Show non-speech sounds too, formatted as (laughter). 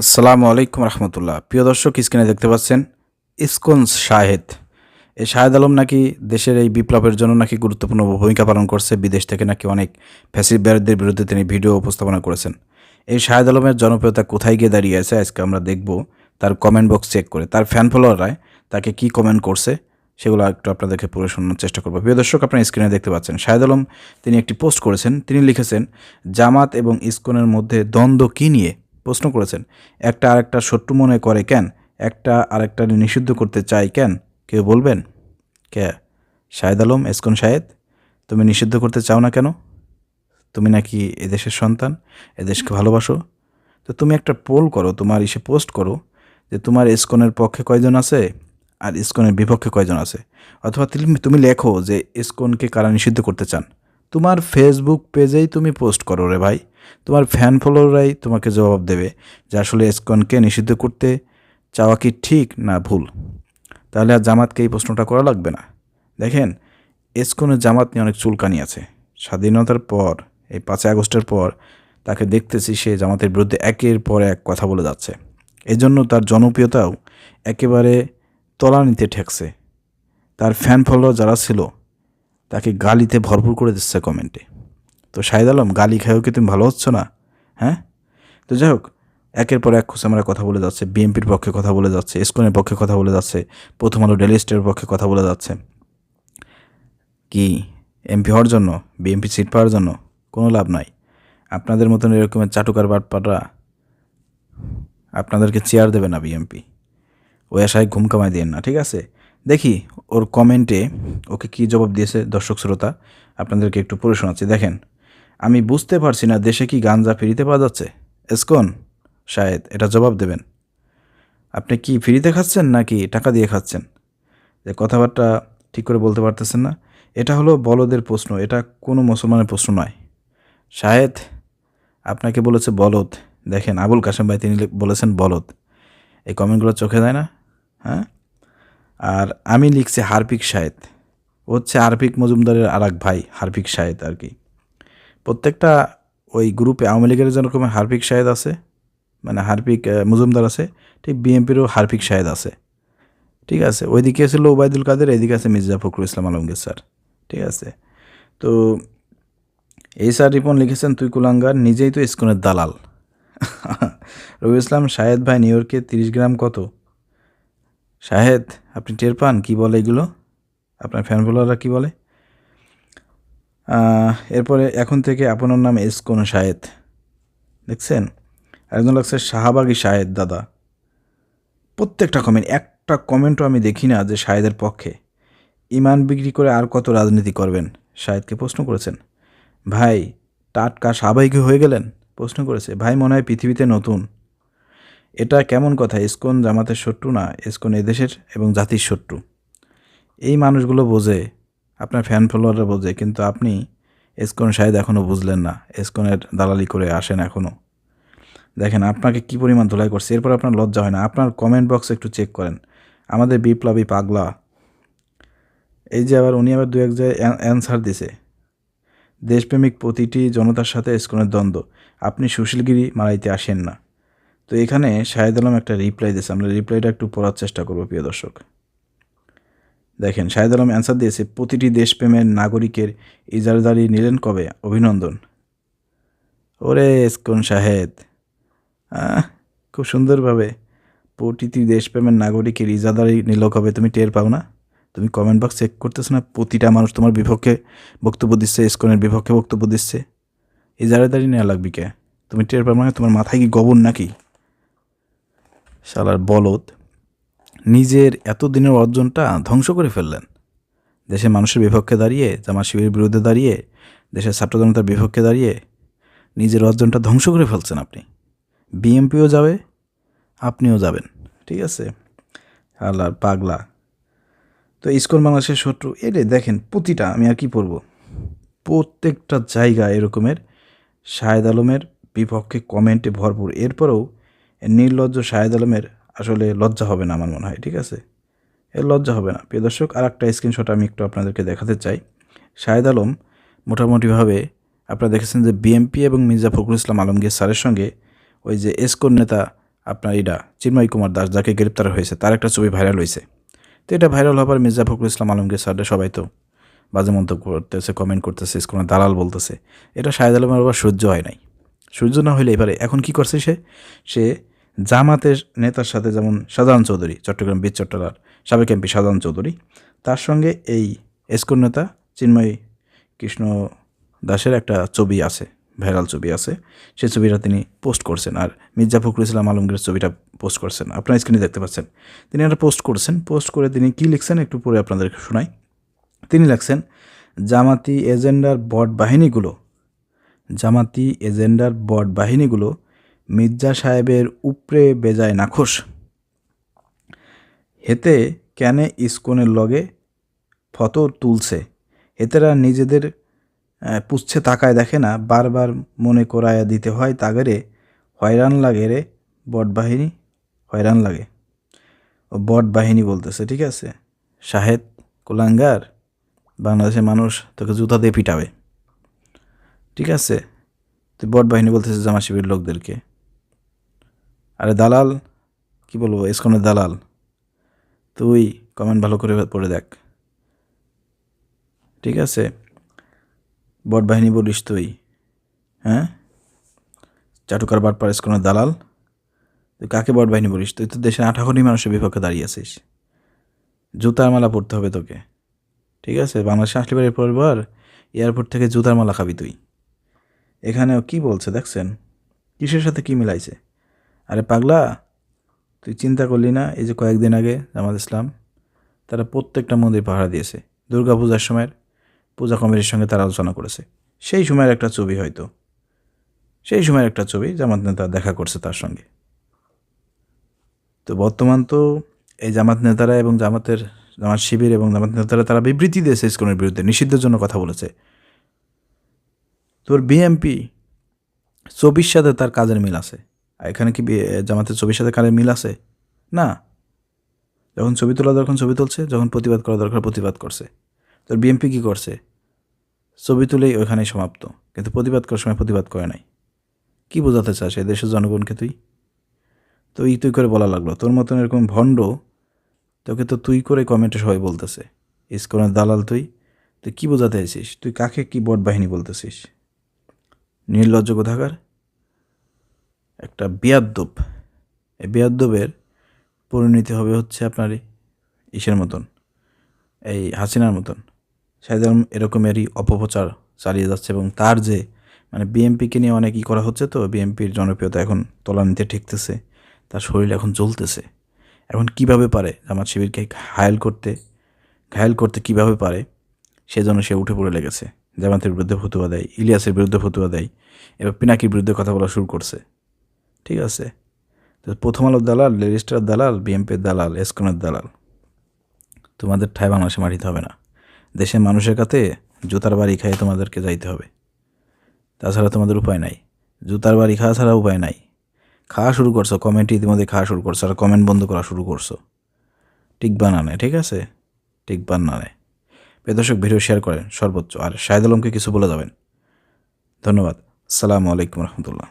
আসসালামু আলাইকুম রহমতুল্লাহ। প্রিয় দর্শক, স্ক্রিনে দেখতে পাচ্ছেন ইসকন শাহেদ। এই শাহেদ আলম নাকি দেশের এই বিপ্লবের জন্য নাকি গুরুত্বপূর্ণ ভূমিকা পালন করছে, বিদেশ থেকে নাকি অনেক ফ্যাসিবারদের বিরুদ্ধে তিনি ভিডিও উপস্থাপনা করেছেন। এই শাহেদ আলমের জনপ্রিয়তা কোথায় গিয়ে দাঁড়িয়ে আছে, আজকে আমরা দেখব। তার কমেন্ট বক্স চেক করে। তার ফ্যান ফলোয়াররা তাকে কি কমেন্ট করছে, সেগুলো একটু আপনাদেরকে পুরো শোনার চেষ্টা করব। প্রিয় দর্শক, আপনার স্ক্রিনে দেখতে পাচ্ছেন, শাহেদ আলম তিনি একটি পোস্ট করেছেন। তিনি লিখেছেন, জামাত এবং ইসকনের মধ্যে দ্বন্দ্ব কী নিয়ে? প্রশ্ন করেছেন, একটা আরেকটা শত্রু মনে করে কেন? একটা আরেকটা নিষিদ্ধ করতে চাই কেন? কেউ বলবেন? কে? শাহেদ আলম, এসকন শাহেদ, তুমি নিষিদ্ধ করতে চাও না কেন? তুমি নাকি এদেশের সন্তান, এদেশকে ভালোবাসো? তো তুমি একটা পোল করো, তোমার ইসে পোস্ট করো যে তোমার ইসকনের পক্ষে কয়জন আছে আর ইসকনের বিপক্ষে কয়জন আছে। অথবা তুমি লেখো যে ইসকনকে কারা নিষিদ্ধ করতে চান। তোমার ফেসবুক পেজেই তুমি পোস্ট করো রে ভাই। তোমার ফ্যান ফলোয়াররাই তোমাকে জবাব দেবে যে আসলে এসকনকে নিষিদ্ধ করতে চাওয়া কি ঠিক না ভুল। তাহলে আর জামাতকে এই প্রশ্নটা করা লাগবে না। দেখেন, এসকনের জামাত নিয়ে অনেক চুলকানি আছে। স্বাধীনতার পর, এই পাঁচই আগস্টের পর তাকে দেখতেছি সে জামাতের বিরুদ্ধে একের পর এক কথা বলে যাচ্ছে। এই জন্য তার জনপ্রিয়তাও একেবারে তলানিতে ঠেকছে। তার ফ্যান ফলোয়ার যারা ছিল তাকে গালিতে ভরপুর করে দিচ্ছে কমেন্টে। তো শাহিদ আলম, গালি খাইও কি তুমি ভালো হচ্ছ না? হ্যাঁ? তো যাই হোক, একের পর এক আমরা কথা বলে যাচ্ছে, বিএনপির পক্ষে কথা বলে যাচ্ছে, ইসকনের পক্ষে কথা বলে যাচ্ছে, প্রথম আলো ডেলি স্টের পক্ষে কথা বলে যাচ্ছে। কি, এমপি হওয়ার জন্য, বিএনপি সিট পাওয়ার জন্য? কোনো লাভ নাই। আপনাদের মতন এরকমের চাটুকার বাটপাটরা আপনাদেরকে চেয়ার দেবে না বিএমপি ওই আশায় ঘুম কামাই দিয়েন না, ঠিক আছে? দেখি ওর কমেন্টে ওকে কি জবাব দিয়েছে দর্শক শ্রোতা। আপনাদেরকে একটু পড়ে শোনাচ্ছি। দেখেন, আমি বুঝতে পারছি না দেশে কি গাঞ্জা ফ্রিতে পাওয়া যাচ্ছে। এসকন শায়েদ, এটা জবাব দেবেন। আপনি কি ফ্রিতে খাচ্ছেন নাকি টাকা দিয়ে খাচ্ছেন? যে কথাবার্তা ঠিক করে বলতে পারতেছেন না। এটা হলো বলদের প্রশ্ন, এটা কোনো মুসলমানের প্রশ্ন নয়। শাহেদ আপনাকে বলেছে বলদ। দেখেন, আবুল কাসেম ভাই তিনি বলেছেন বলদ। এই কমেন্টগুলো চোখে দেয় না? হ্যাঁ? আর আমি লিখছি হার্পিক শাহেদ। ও হচ্ছে হার্পিক মজুমদারের আর ভাই হার্পিক শাহেদ আর কি। প্রত্যেকটা ওই গ্রুপে আওয়ামী লীগের যেরকম হার্পিক শাহেদ আছে মানে হার্পিক মজুমদার আছে, ঠিক বিএনপিরও হার্পিক শাহেদ আছে। ঠিক আছে? ওইদিকে ছিল ওবায়দুল কাদের, এদিকে আছে মির্জা ফখরুল ইসলাম আলমগীর স্যার। ঠিক আছে? তো এই স্যার রিপন লিখেছেন, তুই কুলাঙ্গার, নিজেই তো ইস্কনের দালাল। (laughs) রবি ইসলাম, শাহেদ ভাই, নিউ ইয়র্কে তিরিশ গ্রাম কত? শাহেদ আপনি টের পান? কী বলে এগুলো? আপনার ফ্যান ফলোয়াররা কী বলে? এরপরে এখন থেকে আপনার নাম এসকোন শাহেদ। দেখছেন? একজন লাগছে শাহবাগী শাহেদ দাদা। প্রত্যেকটা কমেন্ট একটা কমেন্টও আমি দেখি না যে শাহেদের পক্ষে। ইমান বিক্রি করে আর কত রাজনীতি করবেন? শাহেদকে প্রশ্ন করেছেন। ভাই, টাটকা স্বাভাবিক হয়ে গেলেন? প্রশ্ন করেছে। ভাই, মনে হয় পৃথিবীতে নতুন। এটা কেমন কথা? ইস্কন জামাতের শত্রু না? ইসকন এদেশের এবং জাতির শত্রু। এই মানুষগুলো বোঝে, আপনার ফ্যান ফলোয়াররা বোঝে, কিন্তু আপনি ইসকন শাহেদ এখনও বুঝলেন না। ইসকনের দালালি করে আসেন এখনও দেখেন, আপনাকে কি পরিমাণ ধোলাই করছে? এরপর আপনার লজ্জা হয় না। আপনার কমেন্ট বক্স একটু চেক করেন। আমাদের বিপ্লবী পাগলা। এই যে আবার উনি আবার দু এক জায়গায় অ্যান্সার দিছে। দেশপ্রেমিক প্রতিটি জনতার সাথে ইসকনের দ্বন্দ্ব। আপনি সুশীলগিরি মারাইতে আসেন না। তো এখানে শাহেদ আলম একটা রিপ্লাই দিয়েছে। আমরা রিপ্লাইটা একটু পড়ার চেষ্টা করব, প্রিয় দর্শক। দেখেন, শাহেদ আলম অ্যান্সার দিয়েছে, প্রতিটি দেশপ্রেমের নাগরিকের ইজারদারি নিলেন কবে? অভিনন্দন। ওরে ইসকন শাহেদ। খুব সুন্দরভাবে, প্রতিটি দেশপ্রেমের নাগরিকের ইজাদারি নিল কবে? তুমি টের পাও না? তুমি কমেন্ট বক্স চেক করতেছো না? প্রতিটা মানুষ তোমার বিপক্ষে বক্তব্য দিচ্ছে ইসকনের বিপক্ষে বক্তব্য দিচ্ছে। ইজারাদারি নেওয়া লাগবে কে? তুমি টের পাও না? তোমার মাথায় কি গবন নাকি? শালার বলদ, নিজের এতদিনের অর্জনটা ধ্বংস করে ফেললেন। দেশের মানুষের বিপক্ষে দাঁড়িয়ে জামা শিবিরের বিরুদ্ধে দাঁড়িয়ে, দেশের ছাত্র জনতার বিপক্ষে দাঁড়িয়ে নিজের অর্জনটা ধ্বংস করে ফেলছেন আপনি। বিএমপিও যাবে, আপনিও যাবেন, ঠিক আছে? আল্লাহর পাগলা। তো ইস্কন বাংলাদেশের শত্রু এরে দেখেন প্রতিটা, আমি আর কি পড়ব? প্রত্যেকটা জায়গা এরকমের শাহেদ আলমের বিপক্ষে কমেন্টে ভরপুর। এরপরেও নির্লজ্জ শাহেদ আলমের আসলে লজ্জা হবে না আমার মনে হয়, ঠিক আছে? এর লজ্জা হবে না। প্রিয় দর্শক আর একটা স্ক্রিনশট আমি একটু আপনাদেরকে দেখাতে চাই। শাহেদ আলম মোটামুটিভাবে আপনারা দেখেছেন যে বিএমপি এবং মির্জা ফখরুল ইসলাম আলমগীর স্যারের সঙ্গে ওই যে এসকোর নেতা আপনার এটা চিন্ময় কুমার দাস, যাকে গ্রেপ্তার হয়েছে, তার একটা ছবি ভাইরাল হয়েছে। তো এটা ভাইরাল হবার মির্জা ফখরুল ইসলাম আলমগীর স্যাররা সবাই তো বাজে মন্তব্য করতেছে কমেন্ট করতেছে কোনো দালাল বলতেছে। এটা শাহেদ আলমের আবার সহ্য হয় নাই। সহ্য না হলে এবারে এখন কি করছে সে? সে জামাতের নেতার সাথে যেমন সাধারণ চৌধুরী, চট্টগ্রাম বীর চট্টলার, সাবেক এমপি সাধারণ চৌধুরী, তার সঙ্গে এই এসকোর নেতা চিন্ময় কৃষ্ণ দাসের একটা ছবি আছে, ভাইরাল ছবি আছে। সেই ছবিটা তিনি পোস্ট করছেন আর মির্জা ফখরুল ইসলাম আলমগীর ছবিটা পোস্ট করছেন। আপনার স্ক্রিনে দেখতে পাচ্ছেন। তিনি একটা পোস্ট করছেন। পোস্ট করে তিনি কী লিখছেন একটু পরে আপনাদেরকে শোনাই। তিনি লিখছেন, জামাতি এজেন্ডার বট বাহিনীগুলো, জামাতি এজেন্ডার বট বাহিনীগুলো মির্জা সাহেবের উপরে বেজায় নাখোশ। হেতে কেনে ইস্কনের লগে ফটো তুলছে। হেতেরা নিজেদের পুচ্ছে তাকায় দেখে না, বারবার মনে করায়া দিতে হয় তাগেরে হয়রান লাগে রে, বট বাহিনী, হয়রান লাগে। ও বট বাহিনী বলতেছে, ঠিক আছে, শাহেদ কুলাঙ্গার, বাংলাদেশের মানুষ তোকে জুতা দিয়ে পিটাবে। ঠিক আছে, তুই বট বাহিনী বলতেছে জামা শিবির লোকদেরকে। আরে দালাল, কি বলব এসকনের দালাল। তুই কমেন্ট ভালো করে পড়ে দেখ। ঠিক আছে? বট বাহিনী বলিস তুই হ্যাঁ? চাটুকার বাটপার ইসকনের দালাল। তুই কাকে বট বাহিনী বলিস? তুই তো দেশের কোটি মানুষের বিপক্ষে দাঁড়িয়েছিস জুতার মালা পরতে হবে তোকে। ঠিক আছে? বাংলাদেশে আসলে পরে পরবার এয়ারপোর্ট থেকে জুতার মালা খাবি তুই। এখানেও কি বলছে দেখছেন? কিসের সাথে কি মিলাইছে? আরে পাগলা, তুই চিন্তা করলি না এই যে কয়েকদিন আগে জামাত ইসলাম, তারা প্রত্যেকটা মন্দির পাহারা দিয়েছে। দুর্গা পূজার সময়ের পূজা কমিটির সঙ্গে তারা আলোচনা করেছে। সেই সময়ের একটা ছবি হয়তো। সেই সময়ের একটা ছবি জামাত নেতা দেখা করছে তার সঙ্গে। তো বর্তমান তো এই জামাত নেতারা এবং জামাতের, জামাত শিবির এবং জামাত নেতারা তারা বিবৃতি দিয়েছে ইস্কনের বিরুদ্ধে, নিষিদ্ধের জন্য কথা বলেছে। তোর বিএমপি ছবির সাথে তার কাজের মিল আছে। এখানে কি জামাতের ছবির সাথে কারের মিল আছে? না। যখন ছবি তোলা দরকার, ছবি তুলছে, যখন প্রতিবাদ করা দরকার, প্রতিবাদ করছে। তোর বিএমপি কী করছে? ছবি তুলেই ওইখানেই সমাপ্ত। কিন্তু প্রতিবাদ করার সময় প্রতিবাদ করে নাই। কি বোঝাতে চাস এই দেশের জনগণকে তুই? তুই তুই করে বলা লাগল। তোর মতন এরকম ভণ্ড, তোকে তো তুই করে কমেন্টে সবাই বলতেছে। ইস্কনের দালাল তুই। তুই কী বোঝাতে চাইছিস? তুই কাকে কি বট বাহিনী বলতেছিস? নির্লজ্জ কোথাকার? একটা বিয়াদ্দব। এই বিয়াদ্দবের পরিণতি হবে হচ্ছে আপনার ইসের মতন, এই হাসিনার মতন। আলম এরকমেরই অপপ্রচার চালিয়ে যাচ্ছে এবং তার যে মানে বিএমপিকে নিয়ে অনেক ই করা হচ্ছে তো, বিএমপির জনপ্রিয়তা এখন তলানিতে ঠেকতেছে, তার শরীর এখন জ্বলতেছে। এখন কীভাবে পারে জামাত শিবিরকে ঘায়াল করতে ঘায়াল করতে কীভাবে পারে সেজন্য সে উঠে পড়ে লেগেছে। জামাতের বিরুদ্ধে ফতুয়া দেয়, ইলিয়াসের বিরুদ্ধে ফতুয়া দেয়, এবার পিনাকির বিরুদ্ধে কথা বলা শুরু করছে। ঠিক আছে? তো প্রথম আলোর দালাল লেরিস্টার দালাল বিএমপির দালাল, এসকনের দালাল। তোমাদের ঠাই বাংলাদেশে মাটিতে হবে না। দেশের মানুষের কাছে জুতার বাড়ি খাইয়ে তোমাদেরকে যাইতে হবে। তাছাড়া তোমাদের উপায় নাই। জুতার বাড়ি খাওয়া ছাড়া উপায় নাই। খাওয়া শুরু করছ কমেন্ট ইতিমধ্যে খাওয়া শুরু করছ আর কমেন্ট বন্ধ করা শুরু করছ। ঠিক বানানে, ঠিক আছে? ঠিক বানানে। বেদর্শক ভিডিও শেয়ার করেন সর্বোচ্চ। আর শাহেদ আলমকে কিছু বলে যাবেন। ধন্যবাদ। আসসালামু আলাইকুম রহমতুল্লাহ।